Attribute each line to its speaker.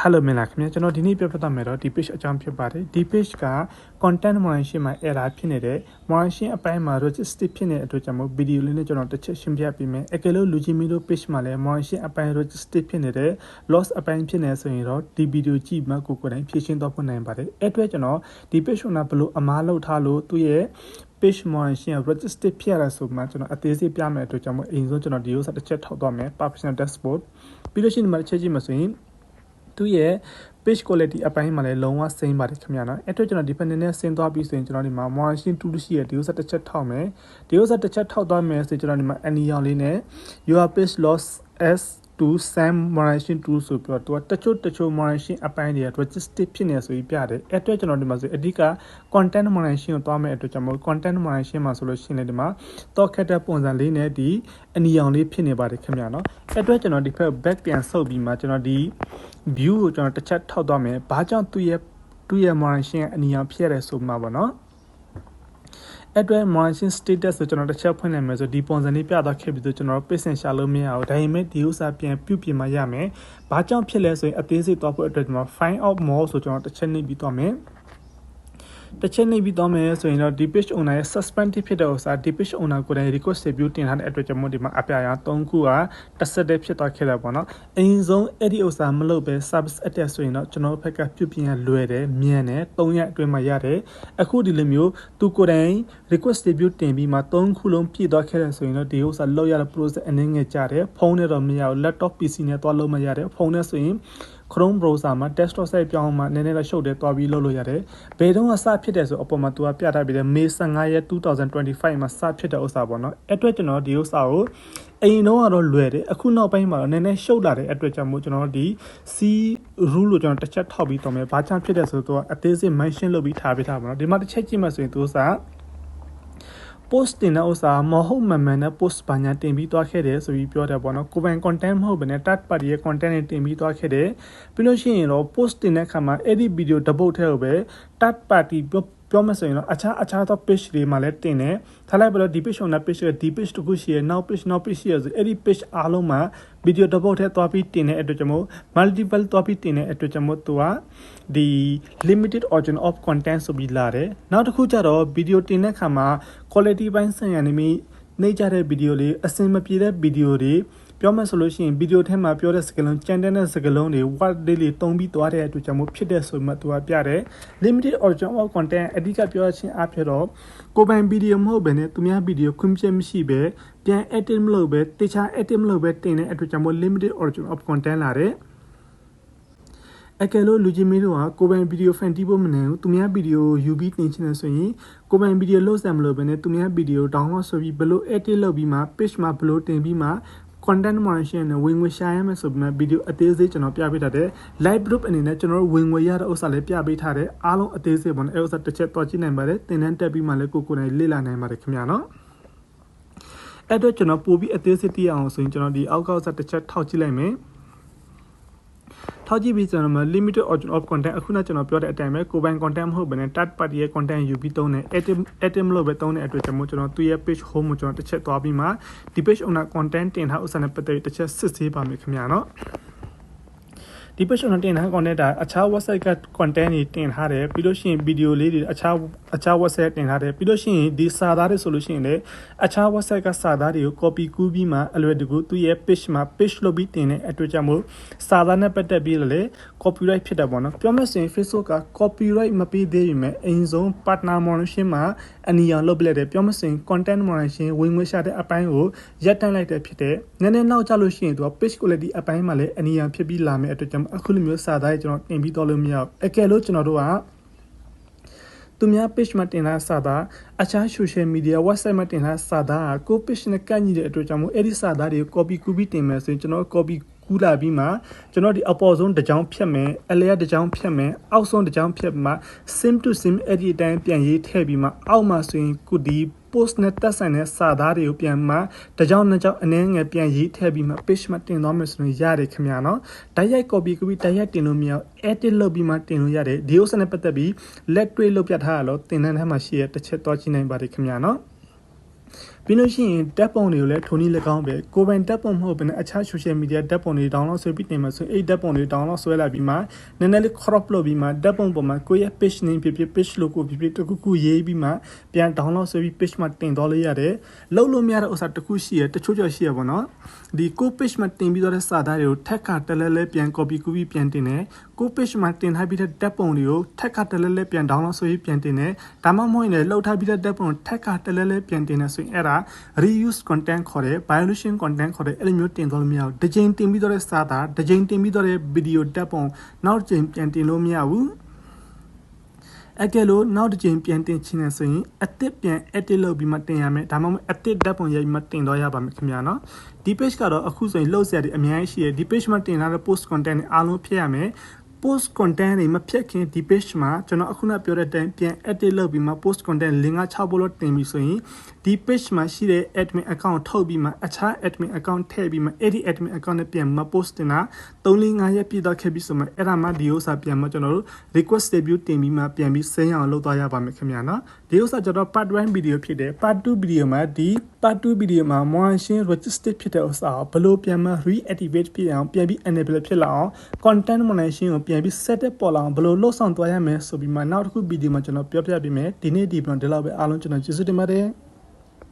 Speaker 1: Hello မင်္ဂလာခင်ဗျာကျွန်တော်ဒီနေ့ပြပြသမယ်တော့ဒီ page အကြောင်းဖြစ်ပါတယ်ဒီ page က content moderation မှာ error ဖြစ်နေတဲ့ moderation အပိုင်းမှာ register ဖြစ်နေတဲ့အတွက်ကြောင့်မို့ video လေးနဲ့ကျွန်တော်တစ်ချက်ရှင်းပြပေးမယ်အကယ်လို့လူကြီးမီတို့ page မှာလည်း moderation အပိုင်း register ဖြစ်နေတဲ့ loss အပိုင်းဖြစ်နေဆိုရင်တော့ဒီ video ကြည့်မှကိုကိုယ်တိုင်ဖြည့်ရှင်းတော့ဖို့နိုင်ပါတယ်အဲ့အတွက်ကျွန်တော်ဒီ page ကဘလို့အမားလောက်ထားလို့သူ့ရဲ့ page moderation ကို register ဖြစ်ရဆိုမှကျွန်တော်အသေးစိတ်ပြမယ်အတွက်ကြောင့်မို့အရင်ဆုံးကျွန်တော်ဒီဥစ္စာတစ်ချက်ထောက်တော့မယ် professional dashboard ပြီးလို့ရှိရင်ဒီမှာတစ်ချက်ကြည့်မှဆိုရင် သူ့ရဲ့ page quality အပိုင်းမှာလည်းလုံးဝ same ပါတယ်ခင်ဗျာနော်အဲ့တော့ကျွန်တော်ဒီဖက်နေနဲ့ဆင်းသွားပြီဆိုရင်ကျွန်တော်ဒီမှာ machine tool ရှိရဒီဥစ္စာတစ်ချက်ထောက်မယ်ဒီဥစ္စာတစ်ချက်ထောက်သွားမယ်ဆိုရင်ကျွန်တော်ဒီမှာ any ရောင်လေးနဲ့ your page loss s 2 Sam Moration 2ဆိုပြီးတော့သူကတချို့တချို့ Moration အပိုင်းတွေက register ဖြစ်နေဆိုပြီးပြတယ်အဲ့အတွက်ကျွန်တော်ဒီမှာဆိုအဓိက content Moration ကိုသွားမဲ့အတွက်ကျွန်တော် content Moration မှာဆိုလို့ရှိရင်ဒီမှာ တော့ခက်တဲ့ပုံစံလေးနဲ့ဒီအနီရောင်လေးဖြစ်နေပါတယ်ခင်ဗျာနော်အဲ့အတွက်ကျွန်တော်ဒီဖက် back ပြန်ဆုပ်ပြီးမှကျွန်တော်ဒီ view ကိုကျွန်တော်တစ်ချက်ထောက်သွားမယ်ဘာကြောင့်သူ့ရဲ့သူ့ရဲ့ Moration အနီရောင်ဖြစ်ရတယ်ဆိုမှပါနော် အတွက် margin status ဆိုကျွန်တော်တစ်ချက်ဖွင့်လိုက်မယ်ဆိုဒီပုံစံလေးပြသွားခဲ့ပြီးတော့ကျွန်တော် patient ရှာလို့မရဘူးဒါပေမဲ့ဒီဥစ္စာပြန်ပြုတ်ပြင်မှရမယ်။ဘာကြောင့်ဖြစ်လဲဆိုရင်အသေးစိတ်သွားဖို့အတွက်ကျွန်တော် find out more ဆိုကျွန်တော်တစ်ချက်နှိပ်ပြီးသွားမယ်။ တစ်ချက်နှိပ်ပြီးသွားမယ်ဆိုရင်တော့ဒီ page owner ရဲ့ suspended ဖြစ်တဲ့ဥစ္စာဒီ page owner ကိုယ်တိုင် request review တင်ထားတဲ့အတွက်ကြောင့်မို့ဒီမှာအပြာရော3ခုကတစ်ဆက်တည်းဖြစ်သွားခဲ့တာပေါ့နော်။အရင်ဆုံးအဲ့ဒီဥစ္စာမလုပ်ပဲ service attack ဆိုရင်တော့ကျွန်တော်ဘက်ကပြုတ်ပြင်ရလွယ်တယ်မြန်တယ်3ရက်အတွင်းမှာရတယ်။အခုဒီလိုမျိုးသူကိုယ်တိုင် request review တင်ပြီးမှ3ခုလုံးပြည့်သွားခဲ့တယ်ဆိုရင်တော့ဒီဥစ္စာလောက်ရတဲ့ process အနေငယ်ကြတယ်ဖုန်းနဲ့တော့မရဘူး laptop PC နဲ့သွားလို့မရတယ်ဖုန်းနဲ့ဆိုရင် Chrome browser မှာ desktop site ပြောင်းမှနည်းနည်းတော့ရှုပ်တယ်တွားပြီးလုပ်လို့ရတယ်။ဘယ်တော့မှစဖြစ်တယ်ဆိုအပေါ်မှာသူကပြထားပြီးတယ်မေ15ရက်2025မှာစဖြစ်တဲ့ဥစ္စာပေါ့နော်။အဲ့အတွက်ကျွန်တော်ဒီဥစ္စာကိုအရင်တော့ကတော့လွယ်တယ်အခုနောက်ပိုင်းမှာတော့နည်းနည်းရှုပ်လာတဲ့အတွက်ကြောင့်မို့ကျွန်တော်ဒီ C rule လို့ကျွန်တော်တစ်ချက်ထောက်ပြီးတော့မယ်။ဘာကြောင့်ဖြစ်တယ်ဆိုတော့အသေးစိတ် mention လုပ်ပြီးထားပေးထားပါတော့။ဒီမှာတစ်ချက်ကြည့်မှဆိုရင်သူဥစ္စာ post တင်တဲ့ဥစ္စာမဟုတ်မှန်မှန်နဲ့ post ဘာညာတင်ပြီးသွားခဲ့တယ်ဆိုပြီးပြောတယ်ပေါ့နော်ကိုပိုင် content မဟုတ်ဘဲနဲ့ third party ရဲ့ content တွေတင်ပြီးသွားခဲ့တယ်ပြီးလို့ရှိရင်တော့ post တင်တဲ့အခါမှာအဲ့ဒီ video တပုတ်ထဲကိုပဲ third party ပြောပြောမဆိုရင်တော့အခြားအခြားသော page တွေမှာလည်းတင်တယ်ထားလိုက်ပါတော့ဒီ page နဲ့ page ကဒီ page တခုရှိရနောက် page နောက် page ရှိရဆိုအဲ့ဒီ page အားလုံးမှာ video တပုတ်ထဲသွားပြီးတင်တဲ့အတွက်ကြောင့်မို့ multiple သွားပြီးတင်တဲ့အတွက်ကြောင့်မို့သူကဒီ limited origin of content ဆိုပြီးလာတယ်နောက်တစ်ခုကျတော့ video တင်တဲ့အခါမှာ quality ပိုင်းဆိုင်ရာနေမိနေကြတဲ့ video လေးအစင်မပြေတဲ့ video တွေ ပြောမှဆိုလို့ရှိရင်ဗီဒီယိုထဲမှာပြောတဲ့စကားလုံးကြံတဲ့စကားလုံးတွေ word လေးတွေတုံးပြီးသွားတဲ့အတွက်ကြောင့်မို့ဖြစ်တဲ့ဆိုမှသူကပြတယ် limited origin of content အဓိကပြောချင်အဖြစ်တော့ကိုပိုင်ဗီဒီယိုမဟုတ်ဘဲနဲ့သူများဗီဒီယိုခွင့်ပြုချက်မရှိပဲပြန် edit မလုပ်ပဲတခြား edit မလုပ်ပဲတင်တဲ့အတွက်ကြောင့်မို့ limited origin of content လာတယ်အကယ်လို့လူကြီးမင်းတို့ကကိုပိုင်ဗီဒီယိုဖန်တီးဖို့မနိုင်ဘူးသူများဗီဒီယိုယူပြီးတင်ချင်တယ်ဆိုရင်ကိုပိုင်ဗီဒီယိုလုတ်ဆန်မလို့ပဲနဲ့သူများဗီဒီယို download ဆိုပြီးဘလို့ edit လုပ်ပြီးမှ page မှာဘလို့တင်ပြီးမှ content moderation နဲ့ဝင်ငွေရှာရမယ်ဆိုပြီးမှဗီဒီယိုအသေးစိတ်ကျွန်တော်ပြပေးထားတယ် live group အနေနဲ့ကျွန်တော်တို့ဝင်ငွေရတဲ့ဥစ္စာလည်းပြပေးထားတယ်အားလုံးအသေးစိတ်ပေါ့နော်အဲဥစ္စာတစ်ချက်တော့ကြည့်နိုင်ပါတယ်သင်တန်းတက်ပြီးမှလည်းကိုကိုယ်တိုင်လေ့လာနိုင်ပါတယ်ခင်ဗျာနော်အဲ့တော့ကျွန်တော်ပို့ပြီးအသေးစိတ်သိအောင်ဆိုရင်ကျွန်တော်ဒီအောက်ကောက်ဆက်တစ်ချက်ထောက်ကြည့်လိုက်မယ် ထောက်ကြည့်ပြီးကျွန်တော်မှာ limited origin of content အခုနကျွန်တော်ပြောတဲ့အတိုင်းပဲကိုပိုင် content မဟုတ်ဘဲနဲ့ third party ရဲ့ content ယူပြီးသုံးတယ် edit edit လို့ပဲသုံးတဲ့အတွက်ကျွန်တော်ကျွန်တော်သူ့ရဲ့ page home ကိုကျွန်တော်တစ်ချက်သွားပြီးမှဒီ page owner content တင်ထားဥစ္စာနဲ့ပတ်သက်ပြီးတစ်ချက်စစ်ဆေးပါမယ်ခင်ဗျာနော်ဒီ page owner တင်ထား content ဒါအခြား website က content တွေတင်ထားတယ်ပြီးလို့ရှိရင် video လေးတွေအခြား အခြား website တင်ထားတယ်ပြီးလို့ရှိရင်ဒီစာသားတွေဆိုလို့ရှိရင်လည်းအခြား website ကစာသားတွေကို copy ကူးပြီးမှအလွယ်တကူသူ့ရဲ့ page မှာ page လုပ်ပြီးတင်တဲ့အတွက်ကြောင့်မို့စာသားနဲ့ပတ်သက်ပြီးလည်း copyright ဖြစ်တယ်ပေါ့နော်ပြောမယ်ဆိုရင် Facebook က copyright မပေးသေးပေမဲ့အရင်ဆုံး partner moderation မှာအနီရောင်လုပ်ပလိုက်တယ်ပြောမယ်ဆိုရင် content moderation ဝင်ငွေရှာတဲ့အပိုင်းကိုရပ်တန့်လိုက်တဲ့ဖြစ်တဲ့နည်းနည်းနောက်ကျလို့ရှိရင်သူက page quality အပိုင်းမှာလည်းအနီရောင်ဖြစ်ပြီးလာမယ့်အတွက်ကြောင့်အခုလိုမျိုးစာသားတွေကျွန်တော်တင်ပြီးတော့လို့မရဘူးအကယ်လို့ကျွန်တော်တို့က သူများ page မှာတင်ထားစာသားအခြား social media website မှာတင်ထားစာသားကကို page နဲ့ကန့်ညီတဲ့အတွက်ကြောင့်မို့အဲ့ဒီစာသားတွေကို copy ကူးပြီးတင်မယ်ဆိုရင်ကျွန်တော် copy ကူးလာပြီးမှကျွန်တော်ဒီအပေါ်ဆုံးတစ်ကြောင်းဖြတ်မယ်အလဲတစ်ကြောင်းဖြတ်မယ်အောက်ဆုံးတစ်ကြောင်းဖြတ်မှ sim to sim အဲ့ဒီအတိုင်းပြန်ရေးထည့်ပြီးမှအောက်မှာဆိုရင်ကုဒီ post နဲ့တက်ဆိုင်တဲ့စာသားတွေကိုပြန်မှတကြောင်နှစ်ကြောင်အနည်းငယ်ပြန်ရေးထည့်ပြီးမှ page မှာတင်သွားမယ်ဆိုရင်ရတယ်ခင်ဗျာနော်တိုက်ရိုက် copy ကူပြီးတိုက်ရိုက်တင်လို့မရအောင် edit လုပ်ပြီးမှတင်လို့ရတယ်ဒီဥစ္စာနဲ့ပတ်သက်ပြီးလက်တွေ့လုပ်ပြထားရတော့တင်တဲ့ထဲမှာရှိရတစ်ချက်တော့ကြည့်နိုင်ပါတယ်ခင်ဗျာနော် ပြီးလို့ရှိရင်တက်ပုံတွေကိုလည်းထုံနည်း၎င်းပဲကိုယ်ပိုင်တက်ပုံမဟုတ်ဘဲနဲ့အခြား social media တက်ပုံတွေ download ဆွဲပြီးတင်မှာဆိုရင်အဲ့တက်ပုံတွေ download ဆွဲလာပြီးမှနည်းနည်းလေး crop လုပ်ပြီးမှတက်ပုံပေါ်မှာကိုယ့်ရဲ့ page name ဖြစ်ဖြစ် page logo ဖြစ်ဖြစ်တခုခုရေးပြီးမှပြန် download ဆွဲပြီး page မှာတင်သွားလို့ရတယ်လုံးလို့မရတဲ့ဥစ္စာတစ်ခုရှိရတချို့ကြောရှိရပါတော့ဒီကို page မှာတင်ပြီးတော့တဲ့စာသားတွေကိုထက်ကတလဲလဲပြန် copy ကူးပြီးပြန်တင်တယ်ကို page မှာတင်ထားပြီးတဲ့တက်ပုံတွေကိုထက်ကတလဲလဲပြန် download ဆွဲပြီးပြန်တင်တယ်ဒါမှမဟုတ်ရင်လည်းလှုပ်ထားပြီးတဲ့တက်ပုံကိုထက်ကတလဲလဲပြန်တင်တယ်ဆိုရင်အဲ့ဒါ reuse content ခေါ်တယ် violation content ခေါ်တယ်အဲ့လိုမျိုးတင်သွားလို့မရဘူးတစ်ချိန်တင်ပြီးတော့တဲ့စာသားတစ်ချိန်တင်ပြီးတော့တဲ့ video တက်ပုံနောက်တစ်ချိန်ပြန်တင်လို့မရဘူးအကယ်လို့နောက်တစ်ချိန်ပြန်တင်ချင်တယ်ဆိုရင်အသစ်ပြန် edit လုပ်ပြီးမှတင်ရမယ်ဒါမှမဟုတ်အသစ်ဓာတ်ပုံရိုက်ပြီးမှတင်တော့ရပါမယ်ခင်ဗျာနော်ဒီ page ကတော့အခုဆိုရင်လှုပ်ရှားတွေအများကြီးရှိတယ်ဒီ page မှာတင်ထားတဲ့ post content တွေအားလုံးဖြည့်ရမယ် post content တွေမဖြတ်ခင် ဒီ page မှာကျွန်တော်အခုနပြောတဲ့အတိုင်းပြန် edit လုပ်ပြီးမှ post content 5 6ဘလို့တင်ပြီးဆိုရင်ဒီ page မှာရှိတဲ့ admin account ထုတ်ပြီးမှအခြား admin account ထည့်ပြီးမှအဲ့ဒီ admin account နဲ့ပြန်မ post တင်တာ 3 4 5ရက်ပြည့်တော့ခဲ့ပြီးဆိုမှအဲ့ဒါမှဒီဥစ္စာပြန်မှကျွန်တော်တို့ request debut တင်ပြီးမှပြန်ပြီးဆင်းရအောင်လုပ်သွားရပါမယ်ခင်ဗျာနော်ဒီဥစ္စာကျွန်တော် part 1 video ဖြစ်တယ် part 2 video မှာဒီ part 2 video မှာ motion register ဖြစ်တဲ့ဥစ္စာကိုဘယ်လိုပြန်မှ reactivate ဖြစ်အောင်ပြန်ပြီး enable ဖြစ်လာအောင် content moderation ကိုပြန်ပြီး set up ပေါ်လာအောင်ဘယ်လိုလုပ်ဆောင်သွားရမလဲဆိုပြီးမှနောက်တစ်ခု video မှာကျွန်တော်ပြောပြပေးမယ်ဒီနေ့ဒီပြန်ဒီလောက်ပဲအားလုံးကျွန်တော်ကျေးဇူးတင်ပါတယ်